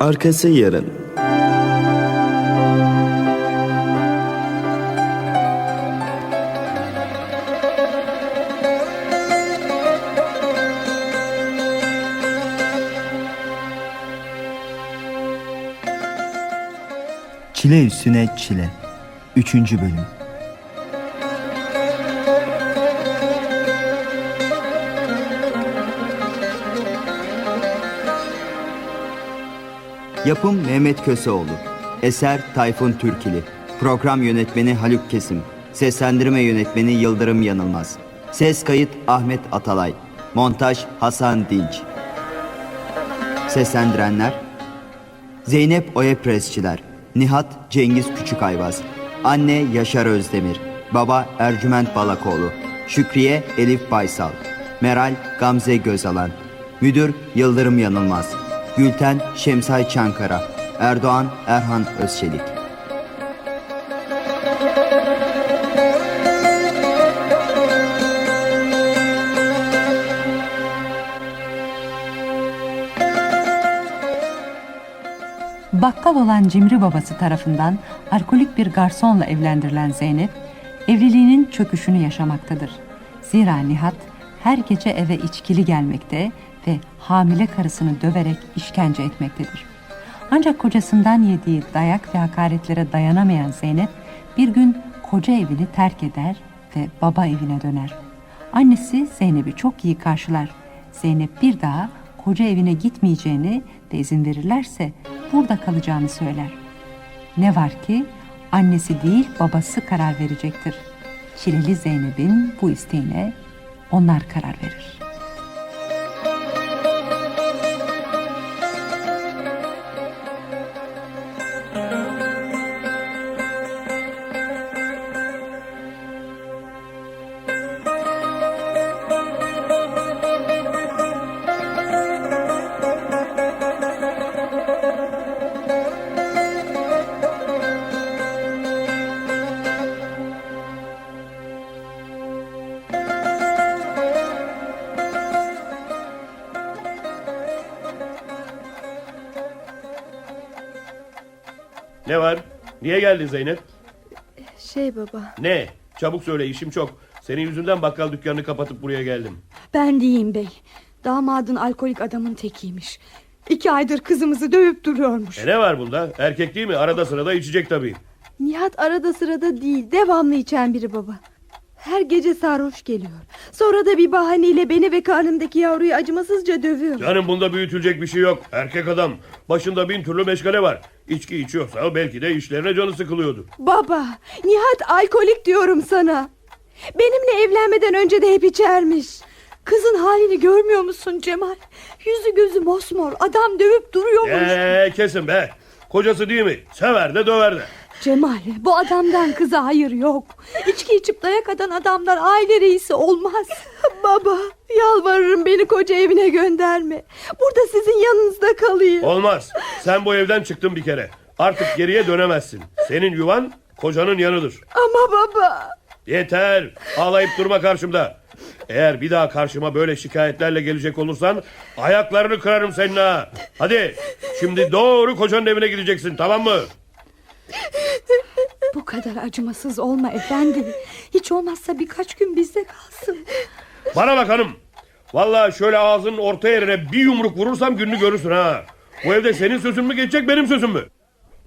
Arkası yarın. Çile üstüne çile. Üçüncü bölüm. Yapım Mehmet Köseoğlu. Eser Tayfun Türkili. Program yönetmeni Haluk Kesim. Seslendirme yönetmeni Yıldırım Yanılmaz. Ses kayıt Ahmet Atalay. Montaj Hasan Dinç. Seslendirenler Zeynep Oya Presçiler, Nihat Cengiz Küçükayvaz, Anne Yaşar Özdemir, Baba Ercüment Balakoğlu, Şükriye Elif Baysal, Meral Gamze Gözalan, Müdür Yıldırım Yanılmaz, Gülten Şemsay Çankara, Erdoğan Erhan Özçelik. Bakkal olan cimri babası tarafından alkolik bir garsonla evlendirilen Zeynep, evliliğinin çöküşünü yaşamaktadır. Zira Nihat her gece eve içkili gelmekte ve hamile karısını döverek işkence etmektedir. Ancak kocasından yediği dayak ve hakaretlere dayanamayan Zeynep bir gün koca evini terk eder ve baba evine döner. Annesi Zeynep'i çok iyi karşılar. Zeynep bir daha koca evine gitmeyeceğini ve izin verirlerse burada kalacağını söyler. Ne var ki annesi değil babası karar verecektir. Çileli Zeynep'in bu isteğine onlar karar verir. Ne var? Niye geldin Zeynep? Şey baba, Ne? Çabuk söyle işim çok. Senin yüzünden bakkal dükkanını kapatıp buraya geldim. ben diyeyim bey. Damadın alkolik adamın tekiymiş. İki aydır kızımızı dövüp duruyormuş. E ne var bunda? Erkek değil mi? Arada sırada içecek tabii. Nihat arada sırada değil, devamlı içen biri baba. Her gece sarhoş geliyor. Sonra da bir bahaneyle beni ve karnımdaki yavruyu acımasızca dövüyor. Canım bunda büyütülecek bir şey yok. Erkek adam. Başında bin türlü meşgale var. İçki içiyorsa belki de işlerine canı sıkılıyordur. Baba, Nihat alkolik diyorum sana. Benimle evlenmeden önce de hep içermiş. Kızın halini görmüyor musun Cemal? Yüzü gözü mosmor, adam dövüp duruyormuş. Eee kesin be. Kocası değil mi? Sever de döver de. Cemal bu adamdan kıza hayır yok. İçki içip dayak atan adamlar aile reisi olmaz. Baba yalvarırım beni koca evine gönderme. Burada sizin yanınızda kalayım. Olmaz. Sen bu evden çıktın bir kere. Artık geriye dönemezsin. Senin yuvan kocanın yanıdır. Ama baba. Yeter. Ağlayıp durma karşımda. Eğer bir daha karşıma böyle şikayetlerle gelecek olursan ayaklarını kırarım senin ha. Hadi şimdi doğru kocanın evine gideceksin tamam mı? Bu kadar acımasız olma efendi. Hiç olmazsa birkaç gün bizde kalsın. Bana bak hanım. Vallahi şöyle ağzının orta yerine bir yumruk vurursam gününü görürsün ha. Bu evde senin sözün mü geçecek benim sözüm mü?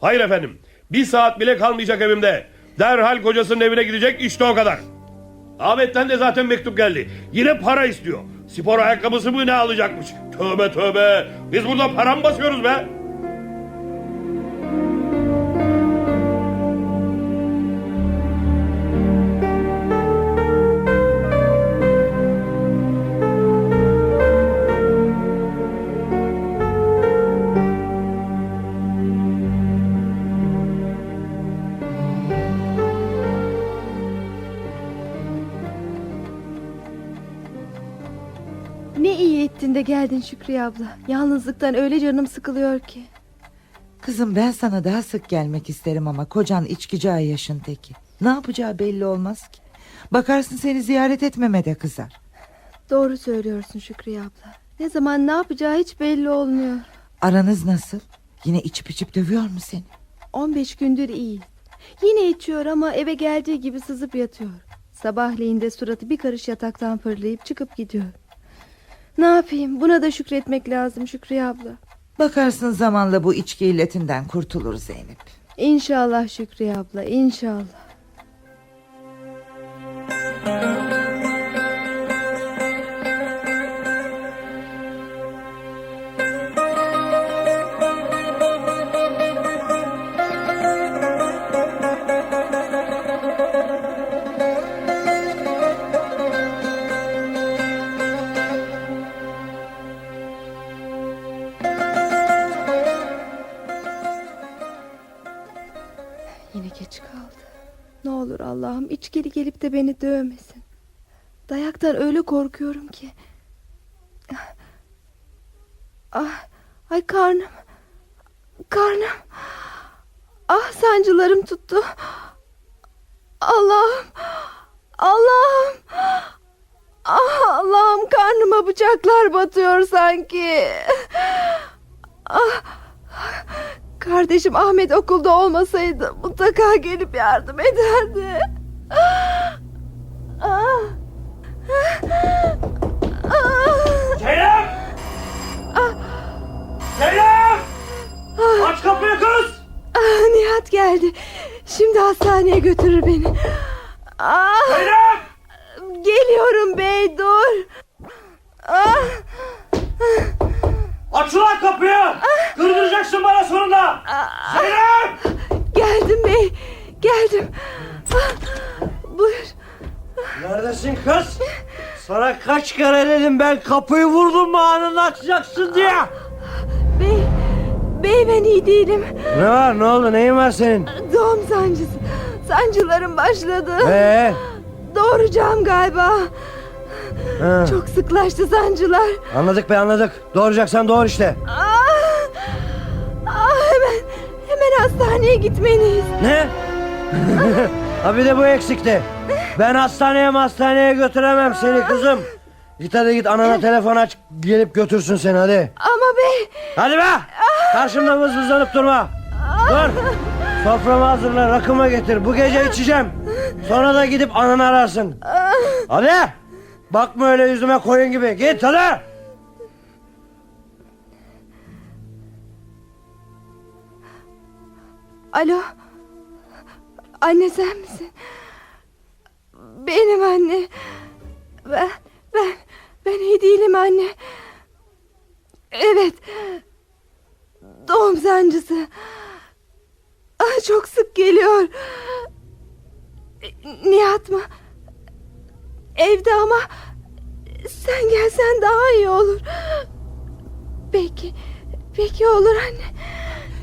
Hayır efendim. Bir saat bile kalmayacak evimde. Derhal kocasının evine gidecek işte o kadar. Ahmet'ten de zaten mektup geldi. Yine para istiyor. Spor ayakkabısı mı ne alacakmış? Tövbe tövbe. Biz burada para mı basıyoruz be? Ne iyi ettin de geldin Şükriye abla. Yalnızlıktan öyle canım sıkılıyor ki. Kızım ben sana daha sık gelmek isterim ama kocan içkici yaşın teki. Ne yapacağı belli olmaz ki. Bakarsın seni ziyaret etmeme de kızar. Doğru söylüyorsun Şükriye abla. Ne zaman ne yapacağı hiç belli olmuyor. Aranız nasıl? Yine içip içip dövüyor mu seni? 15 gündür iyi. Yine içiyor ama eve geldiği gibi sızıp yatıyor. Sabahleyin de suratı bir karış yataktan fırlayıp çıkıp gidiyor. Ne yapayım buna da şükretmek lazım Şükriye abla. Bakarsın zamanla bu içki illetinden kurtulur Zeynep. İnşallah Şükriye abla inşallah. Geç kaldı. Ne olur Allah'ım içkili gelip de beni dövmesin. Dayaktan öyle korkuyorum ki. Ah, ay karnım. Karnım. Ah sancılarım tuttu. Allah'ım. Allah'ım. Ah Allah'ım karnıma bıçaklar batıyor sanki. Ah. Kardeşim Ahmet okulda olmasaydı mutlaka gelip yardım ederdi. Zeynep! Zeynep! Aç kapıyı kız! Ah, Nihat geldi. Şimdi hastaneye götürür beni. Ah, geliyorum bey dur. Ah, Aç ulan kapıyı! Kırdıracaksın bana sonunda! Zeynep! geldim bey. Geldim. Ah, buyur. Neredesin kız? Sana kaç kere dedim ben kapıyı vurdum mu anını açacaksın diye. Bey, bey ben iyi değilim. Ne var ne oldu neyin var senin? Doğum sancısı. Sancılarım başladı. Ee, Doğuracağım galiba. Çok sıklaştı sancılar. anladık be anladık. Doğuracaksan doğur işte. Ah, ah, hemen hemen hastaneye gitmeliyiz. Ne? ha bir de bu eksikti. Ben hastaneye hastaneye götüremem seni kızım. Git hadi git anana telefon aç gelip götürsün seni hadi. Ama bey Hadi be! Karşımda vız vızlanıp durma. Dur. Soframı hazırla rakıma getir. Bu gece içeceğim. Sonra da gidip ananı ararsın. Hadi. Bakma öyle yüzüme koyun gibi. Git hadi. alo. Anne sen misin? Benim anne. Ben ben ben iyi değilim anne. Evet. Doğum sancısı. Ah, çok sık geliyor. Nihat mı? Evde ama sen gelsen daha iyi olur. Peki. Peki olur anne.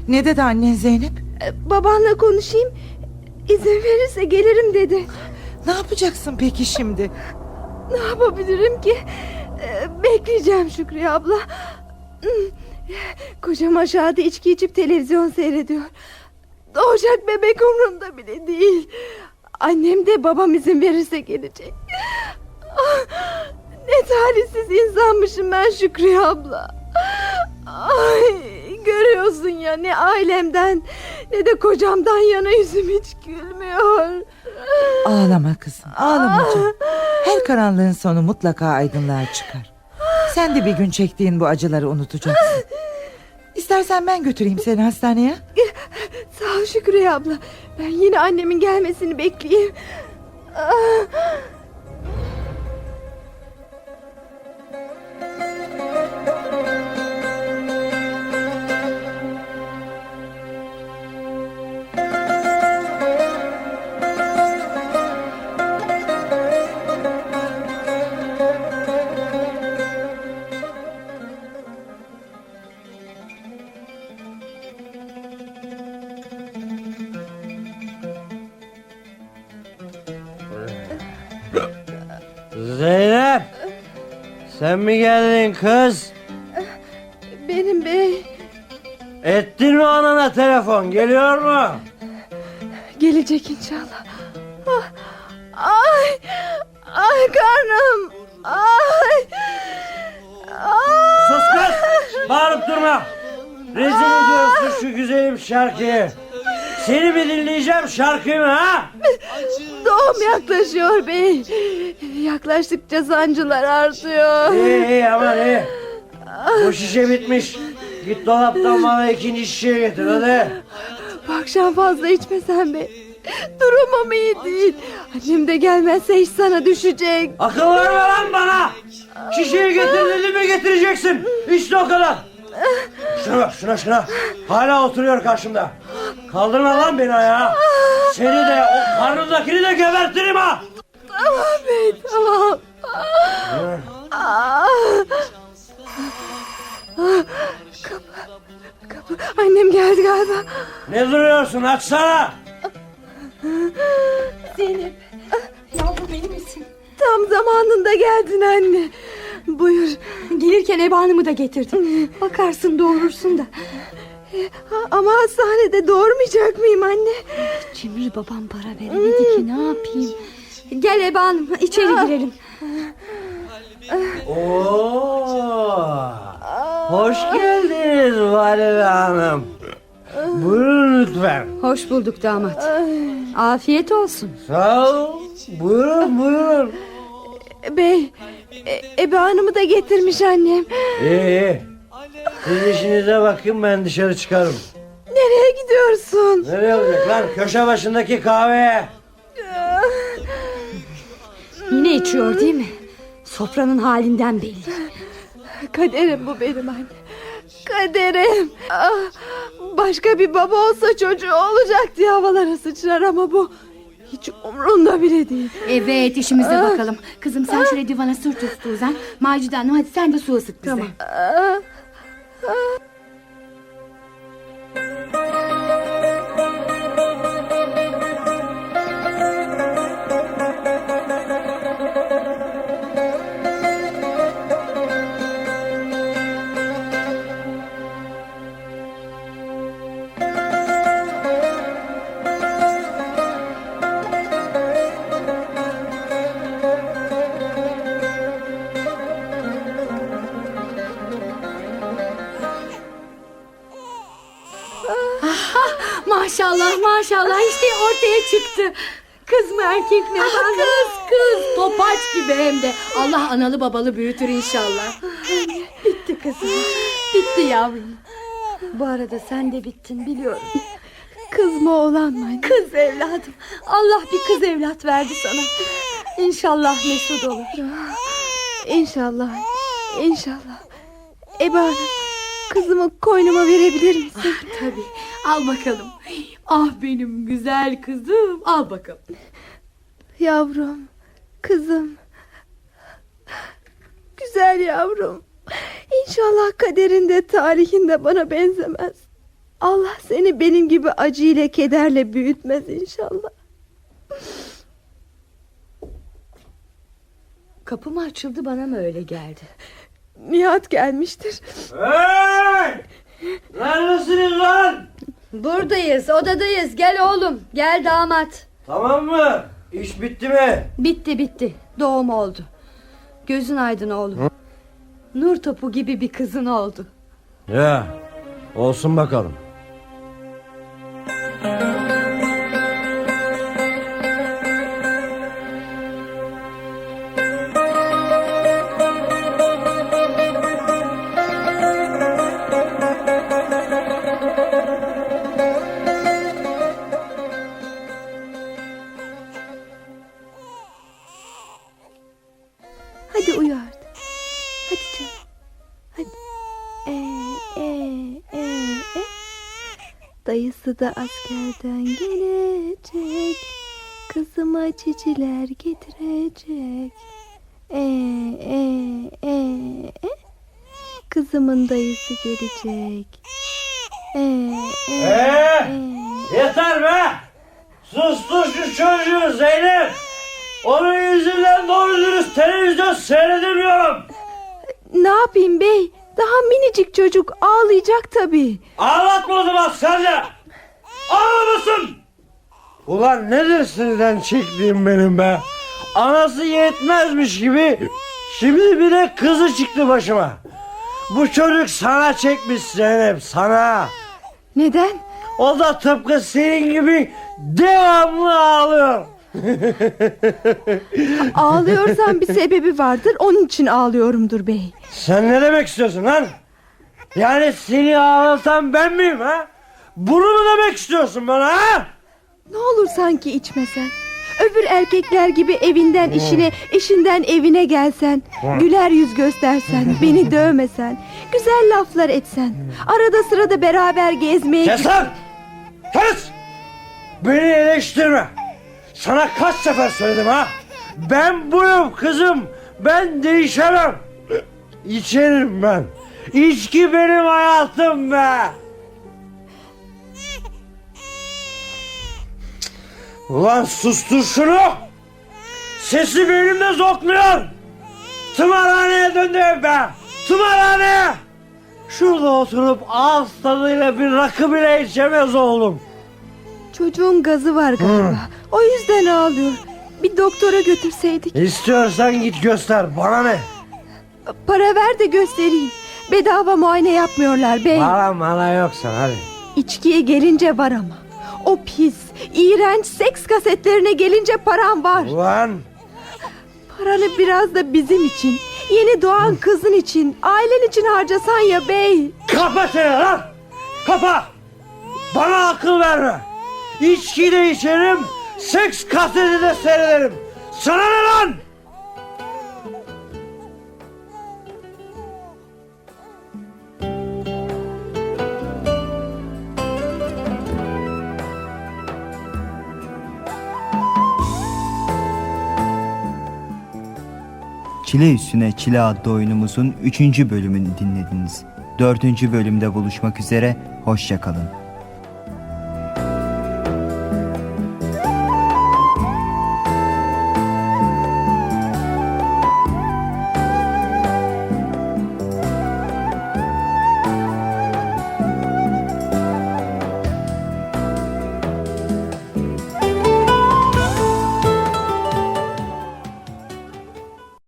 Ne dedi annen Zeynep? Babanla konuşayım. İzin verirse gelirim dedi. Ne yapacaksın peki şimdi? Ne yapabilirim ki? Ee, Bekleyeceğim Şükriye abla. Hmm. Kocam aşağıda içki içip televizyon seyrediyor. Doğacak bebek umrunda bile değil. Annem de babam izin verirse gelecek. Ah, Ne talihsiz insanmışım ben Şükriye abla. Ay, görüyorsun ya ne ailemden ne de kocamdan yana yüzüm hiç gülmüyor. Ağlama kızım ağlama canım. Her karanlığın sonu mutlaka aydınlığa çıkar. Sen de bir gün çektiğin bu acıları unutacaksın. İstersen ben götüreyim seni hastaneye. Sağ ol Şükriye abla. Ben yine annemin gelmesini bekleyeyim. Zeynep! Sen mi geldin kız? Ettin mi anana telefon? Geliyor mu? Gelecek inşallah. Ah, Ay, ay karnım. Ay. Ay. Sus kız! Bağırıp durma! Rezil ediyorsun şu güzelim şarkıyı. Seni mi dinleyeceğim şarkıyı mı ha? Doğum yaklaşıyor bey. Yaklaştıkça sancılar artıyor. İyi iyi aman iyi. Bu şişe bitmiş. Git dolaptan bana ikinci şişe getir hadi. Bu akşam fazla içmesen be. Durumum iyi değil. Annem de gelmezse iş sana düşecek. Akıl verme lan bana. Şişeyi getir dedim mi getireceksin. İşte o kadar. Şuna bak şuna şuna. Hala oturuyor karşımda. Kaldırma lan beni ayağa. Seni de o karnındakini de gebertirim ha. Tamam bey tamam. Ah. Ah. Kapı. Annem geldi galiba. Ne duruyorsun açsana. Zeynep. Yavrum iyi misin? Tam zamanında geldin anne. Buyur. Gelirken ebanımı da getirdim. Bakarsın doğurursun da. Ama hastanede doğurmayacak mıyım anne? Cimri babam para veremedi ki ne yapayım? Gel Eba Hanım içeri girelim. Oo. Hoş geldiniz Valide Hanım. Buyurun lütfen. Hoş bulduk damat. Afiyet olsun. Sağ ol. Buyurun buyurun. Bey, e, Ebe Hanım'ı da getirmiş annem. İyi iyi. Siz işinize bakın ben dışarı çıkarım. Nereye gidiyorsun? Nereye olacak lan? Köşe başındaki kahveye. Yine içiyor değil mi? Sofranın halinden belli. Kaderim bu benim anne. Kaderim. Ah, başka bir baba olsa çocuğu olacak diye havalara sıçrar ama bu hiç umrunda bile değil. Evet işimize bakalım. Kızım sen şöyle divana sırt üstü uzan. Macide Hanım hadi sen de su ısıt bize. Ah, Maşallah maşallah işte ortaya çıktı. Kız mı erkek mi? kız kız topaç gibi hem de. Allah analı babalı büyütür inşallah. bitti kızım. Bitti yavrum. Bu arada sen de bittin biliyorum. Kız mı oğlan mı? Kız evladım. Allah bir kız evlat verdi sana. İnşallah mesut olur. İnşallah. İnşallah. Eba Hanım, kızımı koynuma verebilir misin? Tabii al bakalım. Ah benim güzel kızım al bakalım. Yavrum, kızım. Güzel yavrum. İnşallah kaderinde tarihinde bana benzemez. Allah seni benim gibi acıyla kederle büyütmez inşallah. Kapı mı açıldı bana mı öyle geldi? Nihat gelmiştir. Hey! Neredesiniz lan? Buradayız odadayız gel oğlum gel damat. Tamam mı? İş bitti mi? Bitti bitti. Doğum oldu. Gözün aydın oğlum. Nur topu gibi bir kızın oldu. Ya olsun bakalım. Hadi uyu artık. Hadi canım. Hadi. Ee, ee, ee, ee. Dayısı da askerden gelecek. Kızıma çiciler getirecek. Ee, ee, ee, ee. Kızımın dayısı gelecek. Ee, ee, Ee, ee. yeter be! Sustur şu çocuğu Zeynep! Onun yüzünden televizyon seyredemiyorum. Ne yapayım bey? Daha minicik çocuk ağlayacak tabii. Ağlatma o zaman Sarca. Ağlamasın. Ulan nedir sizden çektiğim benim be? Anası yetmezmiş gibi şimdi bir de kızı çıktı başıma. Bu çocuk sana çekmiş Zeynep sana. Neden? O da tıpkı senin gibi devamlı ağlıyor. Ağlıyorsan bir sebebi vardır. Onun için ağlıyorumdur bey. Sen ne demek istiyorsun lan? Yani seni ağlatan ben miyim ha? Bunu mu demek istiyorsun bana ha? Ne olur sanki içmesen. Öbür erkekler gibi evinden işine, işinden evine gelsen, güler yüz göstersen, beni dövmesen, güzel laflar etsen, arada sırada beraber gezmeye Kes lan! Kes! Beni eleştirme. Sana kaç sefer söyledim ha? Ben buyum kızım. Ben değişemem. İçerim ben. İçki benim hayatım be. Ulan sustur şunu. Sesi beynimde zokluyor. Tımarhaneye döndü ev be. Tımarhaneye. Şurada oturup ağız tadıyla bir rakı bile içemez oğlum. Çocuğun gazı var galiba. O yüzden ağlıyor. Bir doktora götürseydik. İstiyorsan git göster bana ne? Para ver de göstereyim. Bedava muayene yapmıyorlar bey. Para bana yoksa hadi. İçkiye gelince var ama. O pis, iğrenç seks kasetlerine gelince param var. Ulan Paranı biraz da bizim için, yeni doğan kızın için, ailen için harcasan ya bey. kapa seni lan! Kapa! Bana akıl verme. İçki de içerim, seks kaseti de seyrederim. Sana ne lan? Çile Üstüne Çile adlı oyunumuzun 3. bölümünü dinlediniz. 4. bölümde buluşmak üzere, hoşçakalın.